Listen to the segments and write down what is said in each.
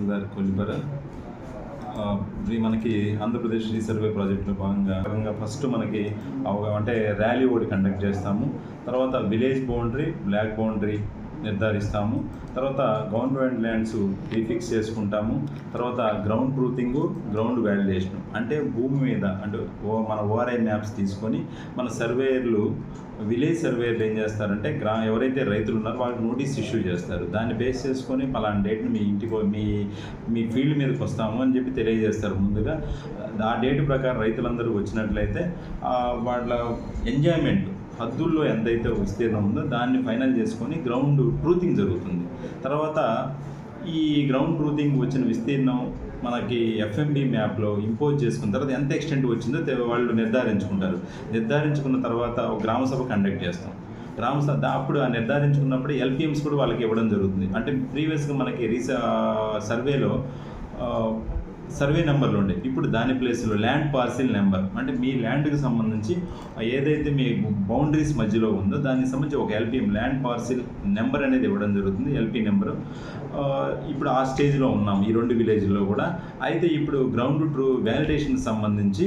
తహసీల్దార్ కొల్లిపర మనకి ఆంధ్రప్రదేశ్ రీసర్వే ప్రాజెక్టులో భాగంగా భాగంగా ఫస్ట్ మనకి అవగా- అంటే ర్యాలీ ఒకటి కండక్ట్ చేస్తాము. తర్వాత విలేజ్ బౌండరీ బ్లాక్ బౌండరీ నిర్ధారిస్తాము. తర్వాత గవర్నమెంట్ ల్యాండ్స్ రీఫిక్స్ చేసుకుంటాము. తర్వాత గ్రౌండ్ ట్రూతింగ్ గ్రౌండ్ వ్యాలిడేషన్ అంటే భూమి మీద అంటే ఓ- మన ఓఆర్ఐ మ్యాప్స్ తీసుకొని మన సర్వేయర్లు విలేజ్ సర్వేయర్లు ఏం చేస్తారంటే గ్రా ఎవరైతే రైతులు ఉన్నారో వాళ్ళకి నోటీస్ ఇష్యూ చేస్తారు. దాన్ని బేస్ చేసుకొని పలానా డేట్ని మీ ఇంటికి మీ మీ ఫీల్డ్ మీదకి వస్తాము అని చెప్పి తెలియజేస్తారు ముందుగా. ఆ డేట్ ప్రకారం రైతులందరూ వచ్చినట్లయితే వాళ్ళ ఎంజాయ్మెంట్ హద్దుల్లో ఎంతైతే విస్తీర్ణం ఉందో దాన్ని ఫైనల్ చేసుకొని గ్రౌండ్ ట్రూతింగ్ జరుగుతుంది. తర్వాత ఈ గ్రౌండ్ ట్రూతింగ్ వచ్చిన విస్తీర్ణం మనకి ఎఫ్ఎంబి మ్యాప్లో ఇంపోజ్ చేసుకున్న తర్వాత ఎంత ఎక్స్టెంట్ వచ్చిందో వాళ్ళు నిర్ధారించుకుంటారు. నిర్ధారించుకున్న తర్వాత ఒక గ్రామ సభ కండక్ట్ చేస్తాం. గ్రామ సభ అప్పుడు ఆ నిర్ధారించుకున్నప్పుడు ఎల్పిఎంస్ కూడా వాళ్ళకి ఇవ్వడం జరుగుతుంది. అంటే ప్రీవియస్గా మనకి రీసా సర్వేలో సర్వే నెంబర్లు ఉండే. ఇప్పుడు దాని ప్లేస్లో ల్యాండ్ పార్సిల్ నెంబర్. అంటే మీ ల్యాండ్కి సంబంధించి ఏదైతే మీ బౌండరీస్ మధ్యలో ఉందో దానికి సంబంధించి ఒక ఎల్పిఎం ల్యాండ్ పార్సిల్ నెంబర్ అనేది ఇవ్వడం జరుగుతుంది. LP number. ఇప్పుడు ఆ స్టేజ్లో ఉన్నాం. ఈ రెండు విలేజ్లో కూడా. అయితే ఇప్పుడు గ్రౌండ్ ట్రూ వ్యాలిడేషన్కి సంబంధించి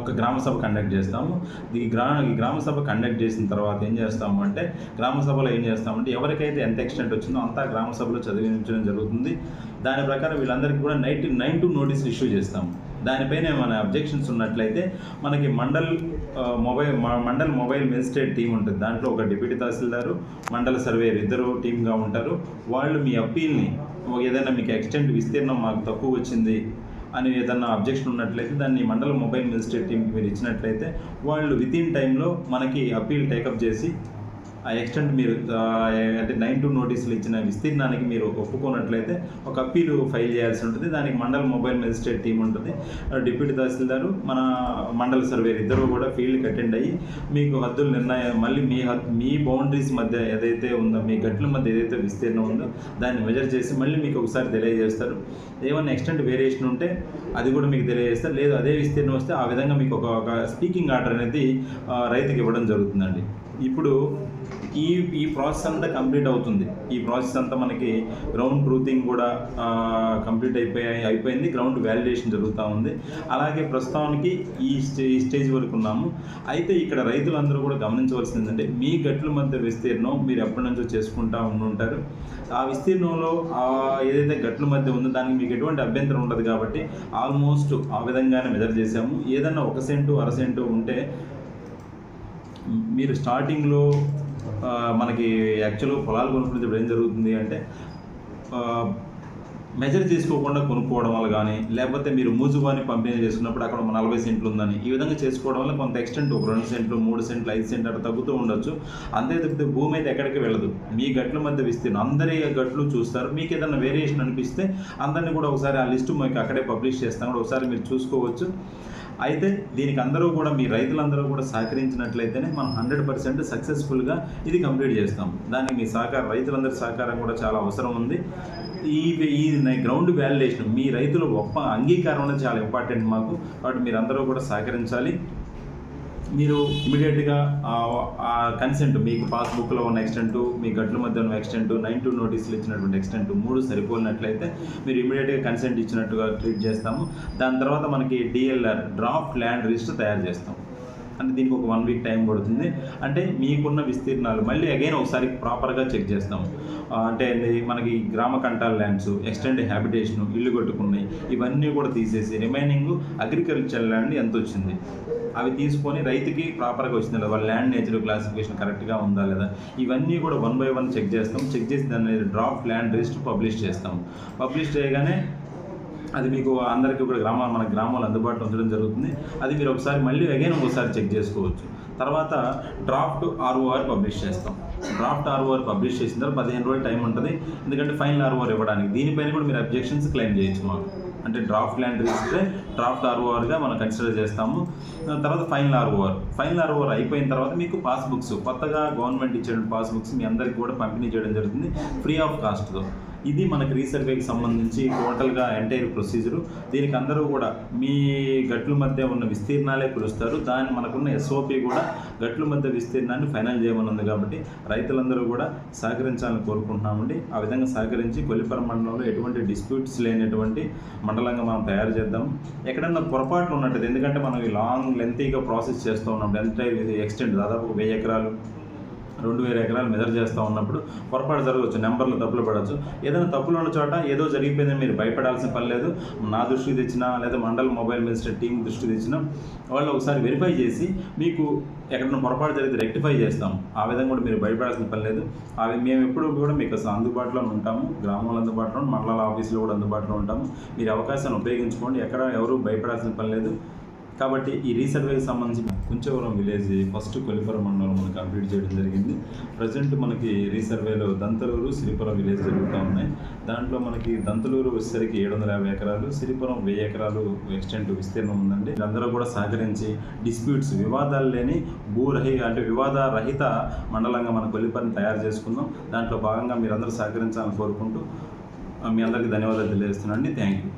ఒక గ్రామ సభ కండక్ట్ చేస్తాము. ఈ గ్రా ఈ గ్రామ సభ కండక్ట్ చేసిన తర్వాత ఏం చేస్తాము అంటే గ్రామ సభలో ఏం చేస్తామంటే ఎవరికైతే ఎంత ఎక్స్టెంట్ వచ్చిందో అంతా గ్రామ సభలో చదివించడం జరుగుతుంది. దాని ప్రకారం వీళ్ళందరికీ కూడా night nine two notice issue చేస్తాము. దానిపైన ఏమైనా అబ్జెక్షన్స్ ఉన్నట్లయితే మనకి mandal mobile mandal mobile magistrate team ఉంటుంది. దాంట్లో ఒక డిప్యూటీ తహసీల్దారు మండల సర్వేయర్ ఇద్దరు టీమ్గా ఉంటారు. వాళ్ళు మీ అప్పీల్ని ఏదైనా మీకు ఎక్స్టెంట్ విస్తీర్ణం మాకు తక్కువ వచ్చింది అని ఏదన్నా అబ్జెక్షన్ ఉన్నట్లయితే దాన్ని మండల మొబైల్ మెజిస్ట్రేట్ టీంకి మీరు ఇచ్చినట్లయితే వాళ్ళు విత్ ఇన్ టైంలో మనకి అప్పీల్ టేకప్ చేసి ఆ ఎక్స్టెంట్ మీరు అంటే నైన్ టు నోటీసులు ఇచ్చిన విస్తీర్ణానికి మీరు ఒప్పుకోనట్లయితే ఒక అప్పీలు ఫైల్ చేయాల్సి ఉంటుంది. దానికి మండల మొబైల్ మెజిస్ట్రేట్ టీం ఉంటుంది. డిప్యూటీ తహసీల్దారు మన మండల సర్వేర్ ఇద్దరు కూడా ఫీల్డ్కి అటెండ్ అయ్యి మీకు హద్దుల నిర్ణయం మళ్ళీ మీ హద్ మీ బౌండరీస్ మధ్య ఏదైతే ఉందో మీ గట్ల మధ్య ఏదైతే విస్తీర్ణం ఉందో దాన్ని మెజర్ చేసి మళ్ళీ మీకు ఒకసారి తెలియజేస్తారు. ఏమన్నా ఎక్స్టెంట్ వేరియేషన్ ఉంటే అది కూడా మీకు తెలియజేస్తారు. లేదు అదే విస్తీర్ణం వస్తే ఆ విధంగా మీకు ఒక స్పీకింగ్ ఆర్డర్ అనేది రైతుకి ఇవ్వడం జరుగుతుందండి. ఇప్పుడు ఈ ఈ ప్రాసెస్ అంతా కంప్లీట్ అవుతుంది. ఈ ప్రాసెస్ అంతా మనకి గ్రౌండ్ ట్రూతింగ్ కూడా కంప్లీట్ అయిపోయాయి అయిపోయింది. గ్రౌండ్ వ్యాలిడేషన్ జరుగుతూ ఉంది. అలాగే ప్రస్తుతానికి ఈ స్టే ఈ స్టేజ్ వరకు ఉన్నాము. అయితే ఇక్కడ రైతులందరూ కూడా గమనించవలసింది ఏంటంటే మీ గట్ల మధ్య విస్తీర్ణం మీరు ఎప్పటి నుంచో చేసుకుంటా ఉండుంటారు. ఆ విస్తీర్ణంలో ఏదైతే గట్ల మధ్య ఉందో దానికి మీకు ఎటువంటి అభ్యంతరం ఉండదు కాబట్టి ఆల్మోస్ట్ ఆ విధంగానే మెజర్ చేసాము ఏదన్నా ఒక సెంటు అర సెంటు ఉంటే మీరు స్టార్టింగ్లో మనకి యాక్చువల్గా పొలాలు కొనుక్కుంటే ఏం జరుగుతుంది అంటే మెజర్ చేసుకోకుండా కొనుక్కోవడం వల్ల కానీ లేకపోతే మీరు మూజువాని పంపిణీ చేసుకున్నప్పుడు అక్కడ ఒక నలభై సెంట్లు ఉందని ఈ విధంగా చేసుకోవడం వల్ల కొంత ఎక్స్టెంట్ ఒక రెండు సెంట్లు మూడు సెంట్లు ఐదు సెంట్లు అట్లా తగ్గుతూ ఉండొచ్చు. అంతే తగ్గితే భూమి అయితే ఎక్కడికి వెళ్ళదు. మీ గట్ల మధ్య విస్తీర్ణం. అందరి గట్లు చూస్తారు. మీకు ఏదైనా వేరియేషన్ అనిపిస్తే అందరినీ కూడా ఒకసారి ఆ లిస్టు మీకు అక్కడే పబ్లిష్ చేస్తాం కూడా ఒకసారి మీరు చూసుకోవచ్చు. అయితే దీనికి అందరూ కూడా మీ రైతులందరూ కూడా సహకరించినట్లయితేనే మనం హండ్రెడ్ పర్సెంట్ సక్సెస్ఫుల్గా ఇది కంప్లీట్ చేస్తాం. దానికి మీ సహకారం రైతులందరి సహకారం కూడా చాలా అవసరం ఉంది. ఈ ఈ గ్రౌండ్ వ్యాలిడేషన్ మీ రైతుల ఒప్ప అంగీకారం అనేది చాలా ఇంపార్టెంట్ మాకు. కాబట్టి మీరందరూ కూడా సహకరించాలి. మీరు ఇమీడియట్గా కన్సెంట్ మీకు పాస్బుక్లో ఉన్న ఎక్స్టెంట్ మీ గట్ల మధ్య ఉన్న ఎక్స్టెంట్ నైన్ టు నోటీసులు ఇచ్చినటువంటి ఎక్స్టెంట్ మూడు సరిపోలినట్లయితే మీరు ఇమీడియట్గా కన్సెంట్ ఇచ్చినట్టుగా ట్రీట్ చేస్తాము. దాని తర్వాత మనకి డిఎల్ఆర్ డ్రాఫ్ట్ ల్యాండ్ రిజిస్టర్ తయారు చేస్తాం అంటే దీనికి ఒక వన్ వీక్ టైం పడుతుంది. అంటే మీకున్న విస్తీర్ణాలు మళ్ళీ అగైన్ ఒకసారి ప్రాపర్గా చెక్ చేస్తాం అంటే మనకి గ్రామ కంటాల ల్యాండ్స్ ఎక్స్టెండ్ హ్యాబిటేషన్ ఇల్లు కట్టుకున్నాయి. ఇవన్నీ కూడా తీసేసి రిమైనింగ్ అగ్రికల్చర్ ల్యాండ్ ఎంత వచ్చింది? అవి తీసుకొని రైతుకి ప్రాపర్గా వచ్చింది లేదా వాళ్ళ ల్యాండ్ నేచర్ క్లాసిఫికేషన్ కరెక్ట్గా ఉందా లేదా? ఇవన్నీ కూడా వన్ బై వన్ చెక్ చేస్తాం. చెక్ చేసి దాన్ని డ్రాఫ్ట్ ల్యాండ్ రిజిస్టర్ పబ్లిష్ చేస్తాం. పబ్లిష్ చేయగానే అది మీకు అందరికీ కూడా గ్రామాలు మన గ్రామాలు అందుబాటులో ఉంచడం జరుగుతుంది. అది మీరు ఒకసారి మళ్ళీ అగైన్ ఒకసారి చెక్ చేసుకోవచ్చు. తర్వాత డ్రాఫ్ట్ ఆర్ఓఆర్ పబ్లిష్ చేస్తాం. డ్రాఫ్ట్ ఆర్ఓఆర్ పబ్లిష్ చేసిన తర్వాత పదిహేను రోజులు టైం ఉంటుంది. ఎందుకంటే ఫైనల్ ఆర్ఓఆర్ ఇవ్వడానికి. దీనిపైన కూడా మీరు అబ్జెక్షన్స్ క్లెయిమ్ చేయొచ్చు మాకు. అంటే డ్రాఫ్ట్ ల్యాండ్ రిజిస్టర్ డ్రాఫ్ట్ ఆర్ఓఆర్గా మనం కన్సిడర్ చేస్తాము. తర్వాత ఫైనల్ ఆర్ఓఆర్ ఫైనల్ ఆర్ఓఆర్ అయిపోయిన తర్వాత మీకు పాస్బుక్స్ కొత్తగా గవర్నమెంట్ ఇచ్చే పాస్బుక్స్ మీ అందరికీ కూడా పంపిణీ చేయడం జరుగుతుంది. ఫ్రీ ఆఫ్ కాస్ట్తో ఇది మనకి రీసర్వేకి సంబంధించి టోటల్గా ఎంటైర్ ప్రొసీజరు దీనికి అందరూ కూడా మీ గట్ల మధ్య ఉన్న విస్తీర్ణాలే పిలుస్తారు. దాన్ని మనకున్న ఎస్ఓపి కూడా గట్ల మధ్య విస్తీర్ణాన్ని ఫైనల్ చేయమని ఉంది కాబట్టి రైతులందరూ కూడా సహకరించాలని కోరుకుంటున్నామండి. ఆ విధంగా సహకరించి కొల్లిపర మండలంలో ఎటువంటి డిస్ప్యూట్స్ లేనటువంటి మండలంగా మనం తయారు చేద్దాం. ఎక్కడన్నా పొరపాట్లు ఉన్నట్టు ఎందుకంటే మనం ఈ లాంగ్ లెంతీగా ప్రాసెస్ చేస్తూ ఉన్నాం. ఎంటైర్ ఎక్స్టెంట్ దాదాపు వెయ్యి ఎకరాలు. రెండు వేల ఎకరాలు మెజర్ చేస్తూ ఉన్నప్పుడు పొరపాటు జరగవచ్చు నెంబర్లు తప్పులు పడవచ్చు. ఏదైనా తప్పులు ఉన్న చోట ఏదో జరిగిపోయిందని మీరు భయపడాల్సిన పని లేదు. నా దృష్టికి తెచ్చినా లేదా మండల మొబైల్ మినిస్టర్ టీం దృష్టికి తెచ్చినా వాళ్ళు ఒకసారి వెరిఫై చేసి మీకు ఎక్కడైనా పొరపాటు జరిగితే రెక్టిఫై చేస్తాం ఆ విధంగా కూడా మీరు భయపడాల్సిన పని లేదు. అవి మేము ఎప్పుడు కూడా మీకు అసలు అందుబాటులో ఉంటాము. గ్రామంలో అందుబాటులో మండలాల ఆఫీసులో కూడా అందుబాటులో ఉంటాము. మీరు అవకాశాన్ని ఉపయోగించుకోండి. ఎక్కడ ఎవరు భయపడాల్సిన పని లేదు. కాబట్టి ఈ రీసర్వేకి సంబంధించి కుంచవరం విలేజ్ ఫస్ట్ కొలిపురం మండలం మనం కంప్లీట్ చేయడం జరిగింది. ప్రజెంట్ మనకి రీసర్వేలో దంతలూరు సిరిపురం విలేజ్ జరుగుతూ ఉన్నాయి. దాంట్లో మనకి దంతలూరు వచ్చేసరికి ఏడు వందల యాభై ఎకరాలు సిరిపురం వెయ్యి ఎకరాలు ఎక్స్టెంట్ విస్తీర్ణం ఉందండి. అందరూ కూడా సహకరించి డిస్ప్యూట్స్ వివాదాలు లేని భూరహి అంటే వివాద రహిత మండలంగా మన కొలిపరిని తయారు చేసుకుందాం. దాంట్లో భాగంగా మీరందరూ సహకరించాలని కోరుకుంటూ మీ అందరికీ ధన్యవాదాలు తెలియజేస్తున్నాను అండి థ్యాంక్ యూ.